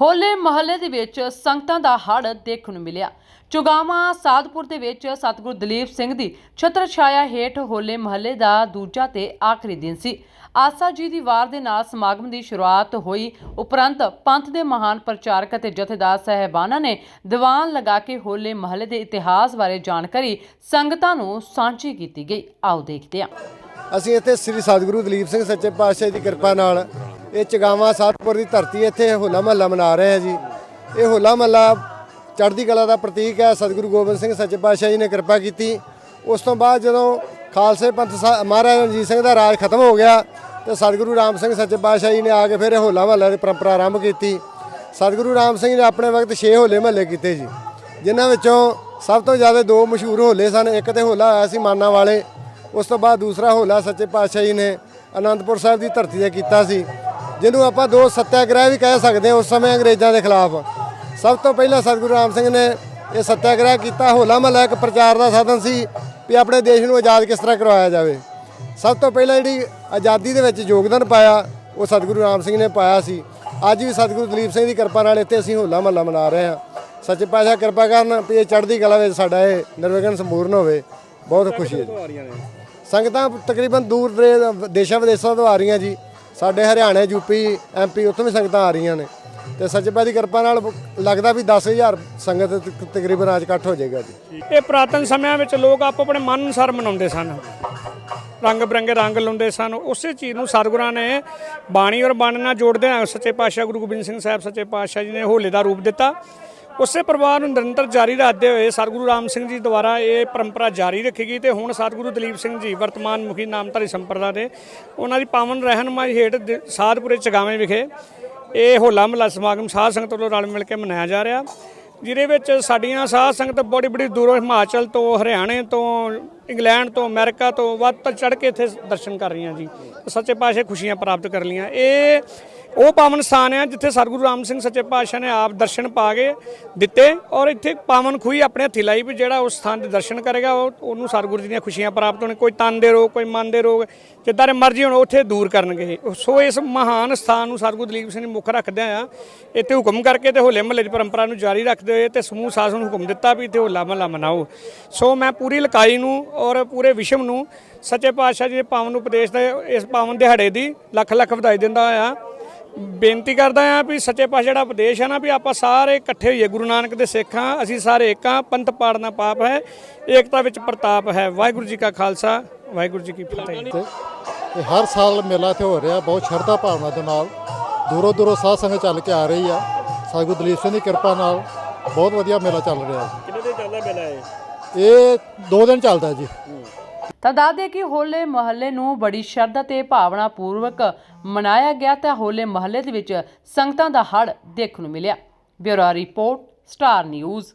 ਹੋਲੇ ਮਹੱਲੇ ਦੇ ਵਿੱਚ ਸੰਗਤਾਂ ਦਾ ਹੜ ਦੇਖਣ ਨੂੰ ਮਿਲਿਆ। ਚੁਗਾਵਾ ਸਾਧਪੁਰ ਦੇ ਵਿੱਚ ਸਤਿਗੁਰੂ ਦਲੀਪ ਸਿੰਘ ਦੀ ਛਤਰ ਛਾਇਆ ਹੇਠ ਹੋਲੇ ਮਹੱਲੇ ਦਾ ਦੂਜਾ ਤੇ ਆਖਰੀ ਦਿਨ ਸੀ। ਆਸਾ ਜੀ ਦੀ ਵਾਰ ਦੇ ਨਾਲ ਸਮਾਗਮ ਦੀ ਸ਼ੁਰੂਆਤ ਹੋਈ। ਉਪਰੰਤ ਪੰਥ ਦੇ ਮਹਾਨ ਪ੍ਰਚਾਰਕ ਅਤੇ ਜਥੇਦਾਰ ਸਹਿਬਾਨਾਂ ਨੇ ਦੀਵਾਨ ਲਗਾ ਕੇ ਹੋਲੇ ਮਹੱਲੇ ਦੇ ਇਤਿਹਾਸ ਬਾਰੇ ਜਾਣਕਾਰੀ ਸੰਗਤਾਂ ਨੂੰ ਸਾਂਝੀ ਕੀਤੀ ਗਈ। ਆਓ ਦੇਖਦੇ ਹਾਂ। ਅਸੀਂ ਇੱਥੇ ਸ੍ਰੀ ਸਤਿਗੁਰੂ ਦਲੀਪ ਸਿੰਘ ਸੱਚੇ ਪਾਤਸ਼ਾਹ ਦੀ ਕਿਰਪਾ ਨਾਲ ਇਹ ਚਗਾਵਾ ਸਾਧਪੁਰ ਦੀ ਧਰਤੀ ਇੱਥੇ ਹੋਲਾ ਮਹੱਲਾ ਮਨਾ ਰਹੇ ਹਾਂ ਜੀ। ਇਹ ਹੋਲਾ ਮਹੱਲਾ ਚੜ੍ਹਦੀ ਕਲਾ ਦਾ ਪ੍ਰਤੀਕ ਹੈ, ਸਤਿਗੁਰੂ ਗੋਬਿੰਦ ਸਿੰਘ ਸੱਚੇ ਪਾਤਸ਼ਾਹ ਜੀ ਨੇ ਕਿਰਪਾ ਕੀਤੀ। ਉਸ ਤੋਂ ਬਾਅਦ ਜਦੋਂ ਖਾਲਸੇ ਪੰਥ ਸਾ- ਮਹਾਰਾਜਾ ਰਣਜੀਤ ਸਿੰਘ ਦਾ ਰਾਜ ਖਤਮ ਹੋ ਗਿਆ ਤੇ ਸਤਿਗੁਰੂ ਰਾਮ ਸਿੰਘ ਸੱਚੇ ਪਾਤਸ਼ਾਹ ਜੀ ਨੇ ਆ ਕੇ ਫਿਰ ਇਹ ਹੋਲਾ ਮਹੱਲਾ ਦੀ ਪਰੰਪਰਾ ਆਰੰਭ ਕੀਤੀ। ਸਤਿਗੁਰੂ ਰਾਮ ਸਿੰਘ ਨੇ ਆਪਣੇ ਵਕਤ 6 ਹੋਲੇ ਮਹੱਲੇ ਕੀਤੇ ਜੀ, ਜਿਨ੍ਹਾਂ ਵਿੱਚੋਂ ਸਭ ਤੋਂ ਜ਼ਿਆਦਾ ਦੋ ਮਸ਼ਹੂਰ ਹੋਲੇ ਸਨ, ਇੱਕ ਤੇ ਹੋਲਾ ਹੋਇਆ ਸੀ ਮਾਨਾ ਵਾਲੇ, ਉਸ ਤੋਂ ਬਾਅਦ ਦੂਸਰਾ ਹੋਲਾ ਸੱਚੇ ਪਾਤਸ਼ਾਹ ਜੀ ਨੇ ਅਨੰਦਪੁਰ ਸਾਹਿਬ ਦੀ ਧਰਤੀ ਤੇ ਕੀਤਾ ਸੀ। ਜਿਹਨੂੰ ਆਪਾਂ ਦੋ ਸੱਤਿਆਗ੍ਰਹਿ ਵੀ ਕਹਿ ਸਕਦੇ ਹਾਂ ਉਸ ਸਮੇਂ ਅੰਗਰੇਜ਼ਾਂ ਦੇ ਖਿਲਾਫ। ਸਭ ਤੋਂ ਪਹਿਲਾਂ ਸਤਿਗੁਰੂ ਰਾਮ ਸਿੰਘ ਨੇ ਇਹ ਸੱਤਿਆਗ੍ਰਹਿ ਕੀਤਾ ਹੋਲਾ ਮਹੱਲਾ ਇੱਕ ਪ੍ਰਚਾਰ ਦਾ ਸਾਧਨ ਸੀ ਵੀ ਆਪਣੇ ਦੇਸ਼ ਨੂੰ ਆਜ਼ਾਦ ਕਿਸ ਤਰ੍ਹਾਂ ਕਰਵਾਇਆ ਜਾਵੇ। ਸਭ ਤੋਂ ਪਹਿਲਾਂ ਜਿਹੜੀ ਆਜ਼ਾਦੀ ਦੇ ਵਿੱਚ ਯੋਗਦਾਨ ਪਾਇਆ ਉਹ ਸਤਿਗੁਰੂ ਰਾਮ ਸਿੰਘ ਨੇ ਪਾਇਆ ਸੀ। ਅੱਜ ਵੀ ਸਤਿਗੁਰੂ ਦਲੀਪ ਸਿੰਘ ਦੀ ਕਿਰਪਾ ਨਾਲ ਇੱਥੇ ਅਸੀਂ ਹੋਲਾ ਮਹੱਲਾ ਮਨਾ ਰਹੇ ਹਾਂ। ਸੱਚੇ ਪਾਤਸ਼ਾਹ ਕਿਰਪਾ ਕਰਨ ਵੀ ਇਹ ਚੜ੍ਹਦੀ ਕਲਾ ਵਿੱਚ ਸਾਡਾ ਇਹ ਨਿਰਵਿਘਨ ਸੰਪੂਰਨ ਹੋਵੇ। ਬਹੁਤ ਖੁਸ਼ੀ ਹੈ ਸੰਗਤਾਂ ਤਕਰੀਬਨ ਦੂਰ ਦੇਸ਼ਾਂ ਵਿਦੇਸ਼ਾਂ ਤੋਂ ਆ ਰਹੀਆਂ ਜੀ। ਸਾਡੇ ਹਰਿਆਣਾ ਯੂਪੀ ਐਮਪੀ ਉੱਥੋਂ ਵੀ ਸੰਗਤਾਂ ਆ ਰਹੀਆਂ ਨੇ। ਤੇ ਸੱਚੇ ਪਾਤਸ਼ਾਹ ਦੀ ਕਿਰਪਾ ਨਾਲ ਲੱਗਦਾ ਵੀ 10000 ਸੰਗਤ ਤਕਰੀਬਨ ਅੱਜ ਇਕੱਠ ਹੋ ਜਾਏਗਾ ਜੀ ਇਹ ਪੁਰਾਤਨ ਸਮਿਆਂ ਵਿੱਚ ਲੋਕ ਆਪੋ ਆਪਣੇ ਮਨ ਅਨੁਸਾਰ ਮਨਾਉਂਦੇ ਸਨ। ਰੰਗ ਬਰੰਗੇ ਰੰਗ ਲਾਉਂਦੇ ਸਨ। ਉਸੇ ਚੀਜ਼ ਨੂੰ ਸਤਿਗੁਰਾਂ ਨੇ ਬਾਣੀ ਔਰ ਬਾਣੀ ਨਾਲ ਜੋੜਦੇ ਆ ਸੱਚੇ ਪਾਤਸ਼ਾਹ ਗੁਰੂ ਗੋਬਿੰਦ ਸਿੰਘ ਸਾਹਿਬ, ਸੱਚੇ ਪਾਤਸ਼ਾਹ ਜੀ ਨੇ ਹੋਲੇ ਦਾ ਰੂਪ ਦਿੱਤਾ। ਉਸੇ ਪਰਿਵਾਰ ਨੂੰ ਨਿਰੰਤਰ ਜਾਰੀ ਰੱਖਦੇ ਹੋਏ ਸਤਿਗੁਰੂ ਰਾਮ ਸਿੰਘ ਜੀ ਦੁਆਰਾ ਇਹ ਪਰੰਪਰਾ ਜਾਰੀ ਰੱਖੀ ਗਈ ਤੇ ਹੁਣ ਸਤਿਗੁਰੂ ਦਲੀਪ ਸਿੰਘ ਜੀ ਵਰਤਮਾਨ ਮੁਖੀ ਨਾਮਧਾਰੀ ਸੰਪਰਦਾ ਦੇ ਉਹਨਾਂ ਦੀ ਪਾਵਨ ਰਹਿਨਮਾਈ ਹੇਠ ਦ- ਸਾਧਪੁਰੇ ਚਗਾਵੇਂ ਵਿਖੇ ਇਹ ਹੋਲਾ ਮਹੱਲਾ ਸਮਾਗਮ ਸਾਧ ਸੰਗਤ ਵੱਲੋਂ ਰਲ ਮਿਲ ਕੇ ਮਨਾਇਆ ਜਾ ਰਿਹਾ। ਜਿਹਦੇ ਵਿੱਚ ਸਾਡੀਆਂ ਸਾਧ ਸੰਗਤ ਬੜੀ ਬੜੀ ਦੂਰੋਂ ਹਿਮਾਚਲ ਤੋਂ, ਹਰਿਆਣੇ ਤੋਂ, ਇੰਗਲੈਂਡ ਤੋਂ, ਅਮਰੀਕਾ ਤੋਂ ਵੱਧ ਤੋਂ ਚੜ ਕੇ ਇੱਥੇ ਦਰਸ਼ਨ ਕਰ ਰਹੀਆਂ ਜੀ। ਸੱਚੇ ਪਾਤਸ਼ਾਹ ਖੁਸ਼ੀਆਂ ਪ੍ਰਾਪਤ ਕਰ ਲੀਆਂ ਇਹ ਉਹ ਪਾਵਨ ਸਥਾਨ ਹੈ ਜਿੱਥੇ ਸਤਿਗੁਰੂ ਰਾਮ ਸਿੰਘ ਸੱਚੇ ਪਾਤਸ਼ਾਹ ਨੇ ਆਪ ਦਰਸ਼ਨ ਪਾ ਕੇ ਦਿੱਤੇ ਔਰ ਇੱਥੇ ਪਾਵਨ ਖੂਹੀ ਆਪਣੇ ਹੱਥੀ ਲਾਈ ਵੀ ਜਿਹੜਾ ਉਸ ਸਥਾਨ ਦੇ ਦਰਸ਼ਨ ਕਰੇਗਾ, ਉਹ ਉਹਨੂੰ ਸਤਿਗੁਰੂ ਜੀ ਦੀਆਂ ਖੁਸ਼ੀਆਂ ਪ੍ਰਾਪਤ ਹੋਣ, ਕੋਈ ਤਨ ਦੇ ਰੋਗ, ਕੋਈ ਮਨ ਦੇ ਰੋਗ, ਜਿੱਦਾਂ ਦੇ ਮਰਜ਼ੀ ਹੋਣ ਉੱਥੇ ਦੂਰ ਕਰਨਗੇ ਸੋ ਇਸ ਮਹਾਨ ਸਥਾਨ ਨੂੰ ਸਤਿਗੁਰੂ ਦਲੀਪ ਸਿੰਘ ਨੇ ਮੁੱਖ ਰੱਖਦਿਆਂ ਆ, ਇੱਥੇ ਹੁਕਮ ਕਰਕੇ ਤੇ ਹੋਲੇ ਮਹੱਲੇ ਦੀ ਪਰੰਪਰਾ ਨੂੰ ਜਾਰੀ ਰੱਖਦੇ ਹੋਏ ਤੇ ਸਮੂਹ ਸਾਧ ਨੂੰ ਹੁਕਮ ਦਿੱਤਾ ਵੀ ਇੱਥੇ ਹੋਲਾ ਮਹੱਲਾ ਮਨਾਓ। ਸੋ ਮੈਂ ਪੂਰੀ ਲਕਾਈ ਨੂੰ ਔਰ ਪੂਰੇ ਵਿਸ਼ਵ ਨੂੰ ਸੱਚੇ ਪਾਤਸ਼ਾਹ ਜੀ ਦੇ ਪਾਵਨ ਉਪਦੇਸ਼ ਦੇ, ਇਸ ਪਾਵਨ ਦਿਹਾੜੇ ਦੀ ਲੱਖ ਲੱਖ ਵਧਾਈ ਦਿੰਦਾ ਆ। ਬੇਨਤੀ ਕਰਦਾ ਆ ਵੀ ਸੱਚੇ ਪਾਤਸ਼ਾਹ ਜਿਹੜਾ ਉਪਦੇਸ਼ ਹੈ ਨਾ ਵੀ ਆਪਾਂ ਸਾਰੇ ਇਕੱਠੇ ਹੋਈਏ ਗੁਰੂ ਨਾਨਕ ਦੇ ਸਿੱਖ ਹਾਂ ਅਸੀਂ ਸਾਰੇ ਇੱਕ ਹਾਂ ਪੰਥ ਪਾੜਨਾ ਪਾਪ ਹੈ ਏਕਤਾ ਵਿੱਚ ਪ੍ਰਤਾਪ ਹੈ। ਵਾਹਿਗੁਰੂ ਜੀ ਕਾ ਖਾਲਸਾ ਵਾਹਿਗੁਰੂ ਜੀ ਕੀ ਫਤਿਹ। ਇਹ ਹਰ ਸਾਲ ਮੇਲਾ ਇੱਥੇ ਹੋ ਰਿਹਾ ਬਹੁਤ ਸ਼ਰਧਾ ਭਾਵਨਾ ਦੇ ਨਾਲ। ਦੂਰੋਂ ਦੂਰੋਂ ਸਾਧ ਸੰਗਤ ਚੱਲ ਕੇ ਆ ਰਹੀ ਆ। ਸਤਿਗੁਰੂ ਦਲੀਪ ਸਿੰਘ ਦੀ ਕਿਰਪਾ ਨਾਲ ਬਹੁਤ ਵਧੀਆ ਮੇਲਾ ਚੱਲ ਰਿਹਾ। ਕਿੰਨੇ ਦਿਨ ਚੱਲਦਾ ਮੇਲਾ ਇਹ? ਇਹ ਦੋ ਦਿਨ ਚੱਲਦਾ ਜੀ। ਤਾਂ ਦੱਸਦੇ ਕਿ ਹੋਲੇ ਮਹੱਲੇ ਨੂੰ ਬੜੀ ਸ਼ਰਧਾ ਤੇ ਭਾਵਨਾ ਪੂਰਵਕ ਮਨਾਇਆ ਗਿਆ ਤਾਂ ਹੋਲੇ ਮਹੱਲੇ ਦੇ ਵਿੱਚ ਸੰਗਤਾਂ ਦਾ ਹੜ ਦੇਖਣ ਨੂੰ ਮਿਲਿਆ। Bureau report, Star News.